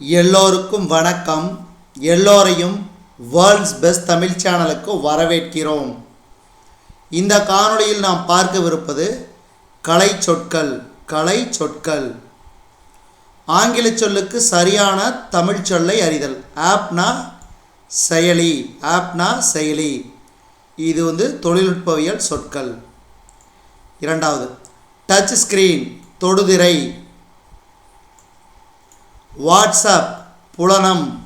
எல்லோருக்கும் வணக்கம். எல்லோரையும் வேர்ல்ட்ஸ் பெஸ்ட் தமிழ் சேனலுக்கு வரவேற்கிறோம். இந்த காணொளியில் நாம் பார்க்கவிருப்பது கலை சொற்கள் கலை சொற்கள். ஆங்கில சொல்லுக்கு சரியான தமிழ் சொல்லை அறிதல். ஆப்னா செயலி ஆப்னா செயலி. இது வந்து தொழில்நுட்பவியல் சொற்கள். இரண்டாவது டச் ஸ்க்ரீன் தொடுதிரை. வாட்ஸ்அப் புலனம்.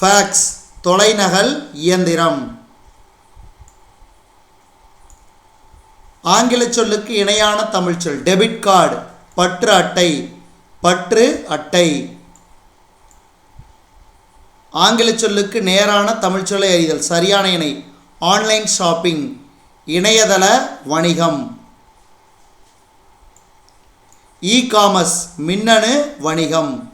ஃபேக்ஸ் தொலைநகல் இயந்திரம். ஆங்கில சொல்லுக்கு இணையான தமிழ் சொல் டெபிட் கார்டு பற்று அட்டை பற்று அட்டை. ஆங்கில சொல்லுக்கு நேரான தமிழ் சொல்லை அறிதல் சரியான இணை ஆன்லைன் ஷாப்பிங் இணையதள வணிகம். இ காமர்ஸ் மின்னணு வணிகம்.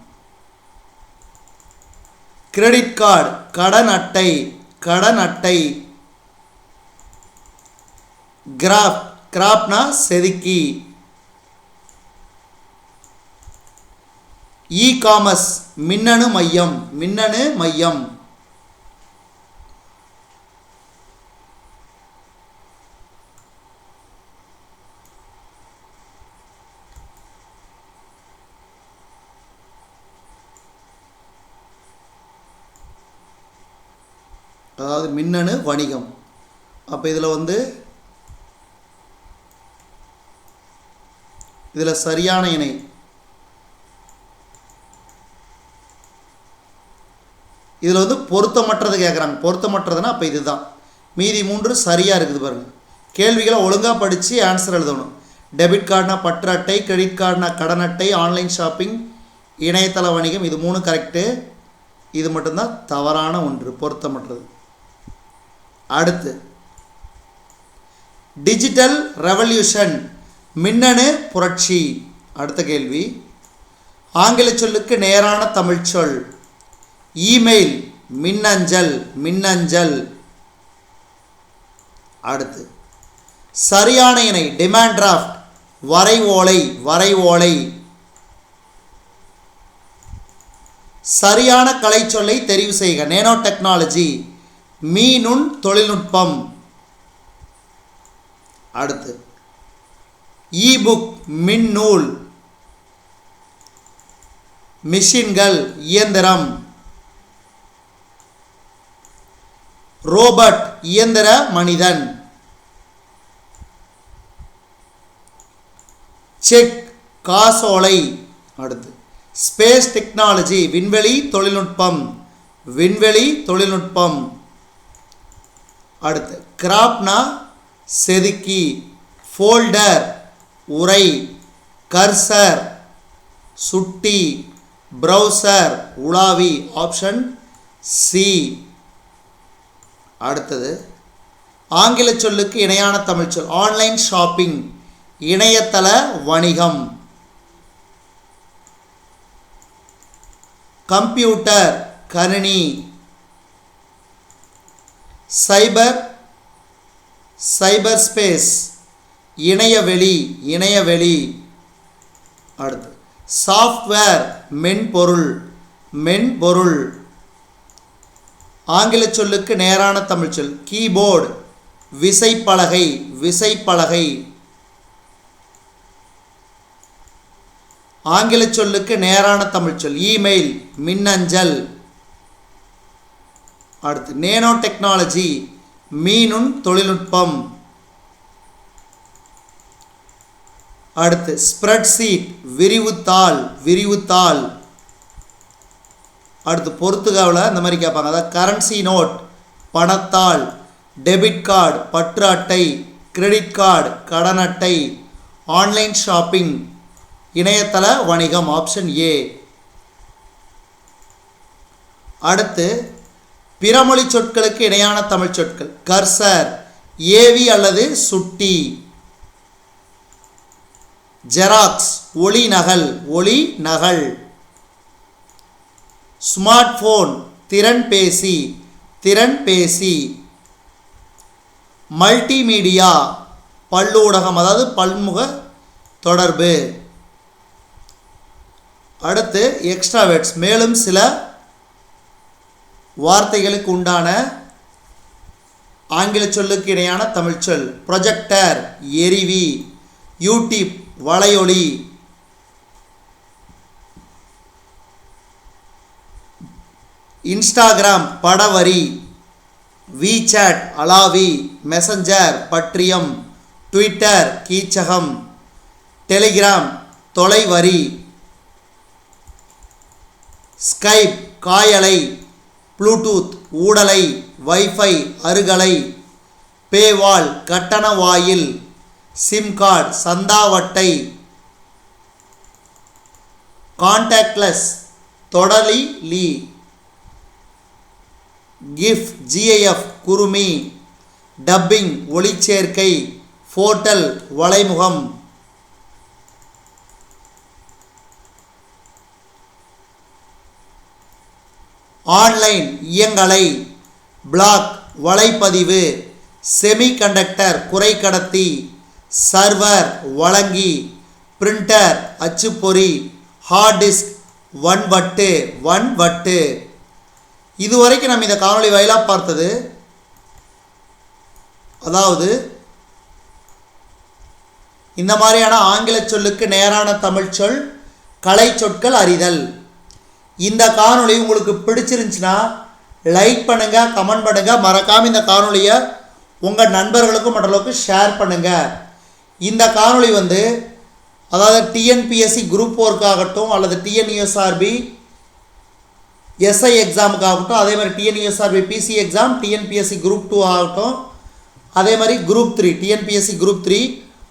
கிரெடிட் கார்டு கடன் அட்டை கடன் அட்டை. கிராப் கிராப்னா செதுக்கி. இ காமர்ஸ் மின்னணு மையம் மின்னணு மையம். அதாவது மின்னணு வணிகம். அப்போ இதில் வந்து இதில் சரியான இணை. இதில் வந்து பொருத்தமற்றது கேட்குறாங்க பொருத்தமற்றதுன்னா அப்போ இதுதான். மீதி மூன்று சரியாக இருக்குது பாருங்கள் கேள்விகளை ஒழுங்காக படித்து ஆன்சர் எழுதணும். டெபிட் கார்டுனா பற்று அட்டை கிரெடிட் கார்டுனா கடன் அட்டை ஆன்லைன் ஷாப்பிங் இணையதள வணிகம் இது மூணு கரெக்டு இது மட்டும்தான் தவறான ஒன்று பொருத்தமற்றது. அடுத்து. டிஜிட்டல் ரெவல்யூஷன் மின்னணு புரட்சி. அடுத்த கேள்வி. ஆங்கில சொல்லுக்கு நேரான தமிழ் சொல். இமெயில் மின்னஞ்சல் மின்னஞ்சல். அடுத்து. சரியான இணை டிமாண்ட் டிராஃப்ட் வரை ஓலை வரை ஓலை சரியான கலை சொல்லை தெரிவு செய்க நேனோ டெக்னாலஜி மீனுண் தொழில்நுட்பம். அடுத்து இபுக் மின்னூல். மிஷின்கள் இயந்திரம். ரோபோட் இயந்திர மனிதன். செக் காசோலை. அடுத்து ஸ்பேஸ் டெக்னாலஜி விண்வெளி தொழில்நுட்பம். விண்வெளி தொழில்நுட்பம். அடுத்து கிராப்னா செதுக்கி ஃபோல்டர் உரை கர்சர் சுட்டி ப்ரௌசர் உலாவி ஆப்ஷன் சி அடுத்தது ஆங்கில சொல்லுக்கு இணையான தமிழ் சொல் ஆன்லைன் ஷாப்பிங் இணையதள வணிகம். கம்ப்யூட்டர் கணினி சைபர் சைபர் ஸ்பேஸ் இணையவெளி இணையவெளி அடுத்து சாஃப்ட்வேர் மென்பொருள் மென்பொருள். ஆங்கில சொல்லுக்கு நேரான தமிழ் சொல். கீபோர்டு விசைப்பலகை விசைப்பலகை. ஆங்கில சொல்லுக்கு நேரான தமிழ் சொல். இமெயில் மின்னஞ்சல். அடுத்து நேனோ டெக்னாலஜி மீனுண் தொழில்நுட்பம். அடுத்து ஸ்ப்ரெட்ஷீட் விரிவுத்தாள் விரிவுத்தாள். அடுத்து பொறுத்துகாவில் இந்த மாதிரி கேட்பாங்க அதாவது கரன்சி நோட் பணத்தாள். டெபிட் கார்டு பற்று அட்டை. கிரெடிட் கார்டு கடன் அட்டை. ஆன்லைன் ஷாப்பிங் இணையதள வணிகம் ஆப்ஷன் ஏ அடுத்து பிறமொழி சொற்களுக்கு இணையான தமிழ் சொற்கள். கர்சர் ஏவி அல்லது சுட்டி. ஜெராக்ஸ் ஒளி நகல் ஒளி நகல். ஸ்மார்ட் ஃபோன் திறன் பேசி திறன் பேசி. மல்டிமீடியா பல்லூடகம் அதாவது பல்முக தொடர்பு. அடுத்து எக்ஸ்ட்ராவேட்ஸ் மேலும் சில வார்த்தைகளுக்கு உண்டான ஆங்கில சொல்லுக்கு இணையான தமிழ் சொல். ப்ரொஜெக்டர் எரிவி யூடியூப் வலையொலி. இன்ஸ்டாகிராம் படவரி. விசாட் அலாவி. மெசஞ்சர் பற்றியம். ட்விட்டர் கீச்சகம். டெலிகிராம் தொலைவரி. ஸ்கைப் காயலை. ப்ளூடூத் ஊடலை வைஃபை அருகலை பேவால் கட்டண வாயில் சிம் கார்டு சந்தாவட்டை கான்டாக்ட்லெஸ் தொடலி லீ கிஃப் ஜிஐஎஃப் குருமி டப்பிங் ஒளிச்சேர்க்கை ஃபோட்டல் வலைமுகம். ஆன்லைன் இயங்கலை பிளாக் வலைப்பதிவு செமிகண்டக்டர் குறைக்கடத்தி சர்வர் வழங்கி பிரிண்டர் அச்சுப்பொறி ஹார்ட் டிஸ்க் வன்வட்டு வன்வட்டு இதுவரைக்கும் நம்ம இந்த காணொளி வாயிலாக பார்த்தது அதாவது இந்த மாதிரியான ஆங்கில சொல்லுக்கு நேரான தமிழ் சொல் கலை சொற்கள் அறிதல். இந்த காணொளி உங்களுக்கு பிடிச்சிருந்துச்சுன்னா லைக் பண்ணுங்கள் கமெண்ட் பண்ணுங்கள் மறக்காமல் இந்த காணொளியை உங்கள் நண்பர்களுக்கும் மற்றளவுக்கு ஷேர் பண்ணுங்கள் இந்த காணொளி வந்து அதாவது டிஎன்பிஎஸ்சி குரூப் ஒர்க்காகட்டும் அல்லது டிஎன்யூஎஸ்ஆர்பி எஸ்ஐ எக்ஸாமுக்காகட்டும் அதே மாதிரி TNUSRB PC exam TNPSC group two ஆகட்டும் அதே மாதிரி group three TNPSC group three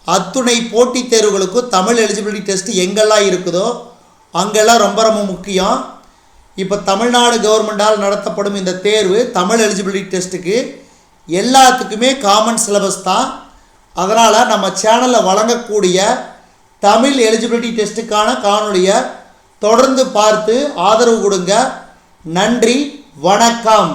அத்துணை போட்டித் தேர்வுகளுக்கும் தமிழ் எலிஜிபிலிட்டி டெஸ்ட் எங்கெல்லாம் இருக்குதோ அங்கெல்லாம் ரொம்ப ரொம்ப முக்கியம். இப்போ தமிழ்நாடு கவர்மெண்டால் நடத்தப்படும் இந்த தேர்வு தமிழ் எலிஜிபிலிட்டி டெஸ்ட்டுக்கு எல்லாத்துக்குமே காமன் சிலபஸ் தான். அதனால் நம்ம சேனலில் வழங்கக்கூடிய தமிழ் எலிஜிபிலிட்டி டெஸ்ட்டுக்கான காணொலியை தொடர்ந்து பார்த்து ஆதரவு கொடுங்க. நன்றி வணக்கம்.